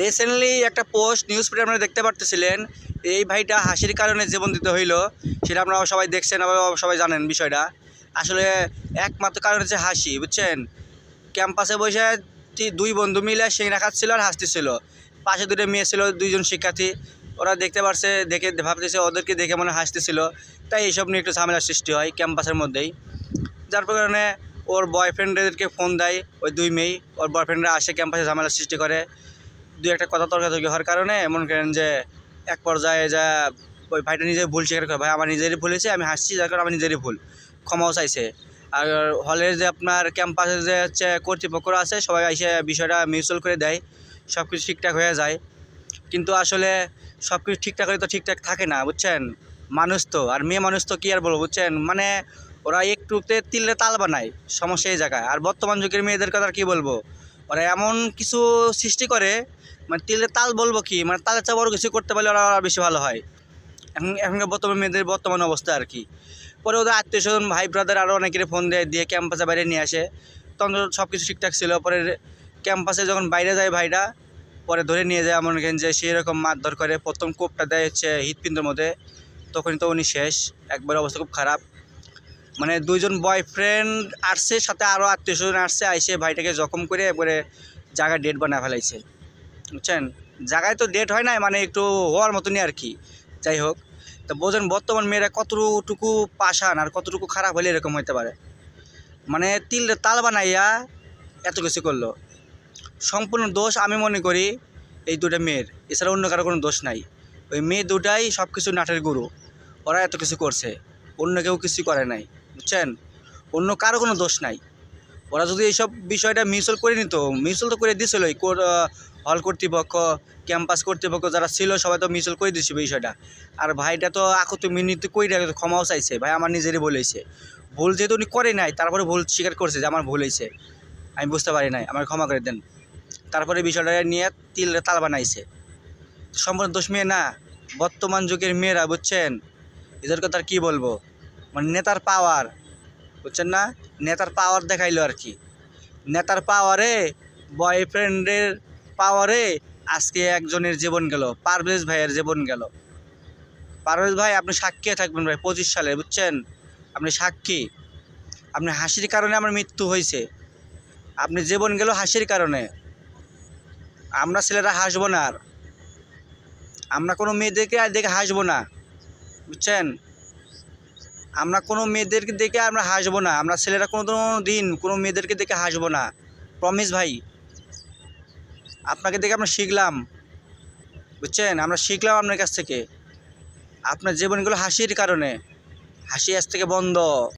Recently একটা post news পেপারে আপনারা দেখতে পারতেছিলেন, এই ভাইটা হাসির কারণে জীবন দিতে হইল, সেটা আপনারা সবাই দেখছেন সবাই জানেন বিষয়টা। আসলে একমাত্র কারণ হচ্ছে হাসি, বুঝছেন? ক্যাম্পাসে বসে দুই বন্ধু মিলে সিংড়া খাচ্ছিল আর হাসতেছিল। পাশে দুটো মেয়ে ছিল, দুইজন শিক্ষার্থী। ওরা দেখতে পারছে, দেখে ভাবতেছে, ওদেরকে দেখে মনে হাসতেছিল। তাই এইসব নিয়ে একটু ঝামেলার সৃষ্টি হয় ক্যাম্পাসের মধ্যেই। যার কারণে ওর বয়ফ্রেন্ডদেরকে ফোন দেয়, ওই দুই মেয়ে, ওর বয়ফ্রেন্ডরা আসে ক্যাম্পাসে ঝামেলার সৃষ্টি করে। দুই একটা কথা তর্কাতর্কি হওয়ার কারণে মনে করেন যে এক পর্যায়ে যা ওই ভাইটা নিজের ভুল স্বীকার করে, ভাই, আমার নিজেরই ভুল হয়েছে, আমি হাসছি, যার কারণে আমার নিজেরই ভুল, ক্ষমাও চাইছে। আর হলের যে আপনার ক্যাম্পাসের যে হচ্ছে কর্তৃপক্ষরা আছে, সবাই এসে বিষয়টা মিউচুয়াল করে দেয় সব কিছু ঠিকঠাক হয়ে যায়। কিন্তু আসলে সব কিছু ঠিকঠাক হলে তো ঠিকঠাক থাকে না, বুঝছেন? মানুষ তো, আর মেয়ে মানুষ তো কী আর বলব, বুঝছেন? মানে ওরা একটুতে তিলে তাল বানায়, সমস্যা এই জায়গায়। আর বর্তমান যুগের মেয়েদের কথা কী বলব? ওরা এমন কিছু সৃষ্টি করে মানে তিলে তাল বলব কি মানে তালের চেয়ে বড় কিছু করতে পারলে ওরা বেশি ভালো হয়। এখন এখনকার বর্তমান মেয়েদের বর্তমান অবস্থা আর কি। পরে ওদের আত্মীয় স্বজন, ভাই ব্রাদার আরও অনেকের ফোন দেয়, দিয়ে ক্যাম্পাসে বাইরে নিয়ে আসে। তখন সব কিছু ঠিকঠাক ছিল। পরে ক্যাম্পাসে যখন বাইরে যায় ভাইরা, পরে ধরে নিয়ে যায় মনে করেন যে সেই রকম মারধর করে। প্রথম কোপটা দেয় হচ্ছে হৃৎপিণ্ডের মধ্যে। তখনই তো উনি শেষ। একবার অবস্থা খুব খারাপ। মানে দুইজন বয়ফ্রেন্ড আসছে, সাথে আরও আত্মীয় স্বজন আসছে, আইসে ভাইটাকে জখম করে একবারে জায়গায় ডেট বানা ফেলাইছে। বুঝছেন? জায়গায় তো ডেট হয় না মানে একটু হওয়ার মতনই আর কি। যাই হোক, তো বোঝেন বর্তমান মেয়েরা কতটুকু পাশান আর কতটুকু খারাপ হলে এরকম হতে পারে। মানে তিল তাল বানাইয়া এত কিছু করল। সম্পূর্ণ দোষ আমি মনে করি এই দুটো মেয়ের, এছাড়া অন্য কারও কোনো দোষ নাই। ওই মেয়ে দুটাই সব কিছু নাটের গুরু, ওরা এত কিছু করছে, অন্য কেউ কিছু করে নাই। বুঝছেন? অন্য কারও কোনো দোষ নাই। ওরা যদি এইসব বিষয়টা মিউচুয়াল করে নিত, মিউচুয়াল তো করে দিছিলই হল কর্তৃপক্ষ, ক্যাম্পাস কর্তৃপক্ষ যারা ছিল, সবাই তো মিউচুয়াল করে দিচ্ছে বিষয়টা। আর ভাইটা তো আকত মিনিট কই ক্ষমাও চাইছে। ভাই আমার নিজেরই হয়েছে ভুল যেহেতু উনি করে নাই, তারপরে ভুল স্বীকার করছে যে আমার ভুল হয়েছে আমি বুঝতে পারি নাই, আমার ক্ষমা করে দেন। তারপরে বিষয়টা নিয়ে তিল তাল বানাইছে। সম্পূর্ণ দোষ মেয়ে না, বর্তমান যুগের মেয়েরা, বুঝছেন? এদের কথা আর কী বলব? মানে নেতার পাওয়ার বুঝছেন না? নেতার পাওয়ার দেখাইলো আর কি। নেতার পাওয়ারে বয়ফ্রেন্ডের পাওয়ারে আজকে একজনের জীবন গেল, পারভেজ ভাইয়ের জীবন গেল। পারভেজ ভাই, আপনি সাক্ষী থাকবেন ভাই, পঁচিশ সালে, বুঝছেন? আপনি সাক্ষী। আপনি হাসির কারণে আমার মৃত্যু হয়েছে। আপনি জীবন গেল হাসির কারণে। আমরা ছেলেরা হাসবো না আর। আমরা কোনো মেয়েদেরকে আর দেখে হাসবো না। বুঝছেন? আমরা কোনো মেয়েদেরকে দেখে আমরা হাসবো না। আমরা ছেলেরা কোনো দিন কোনো মেয়েদেরকে দেখে হাসবো না। প্রমিস ভাই। আপনাকে দেখে আমরা শিখলাম। বুঝছেন? আমরা শিখলাম আপনার কাছ থেকে। আপনার জীবনগুলো হাসির কারণে। হাসি আজ থেকে বন্ধ।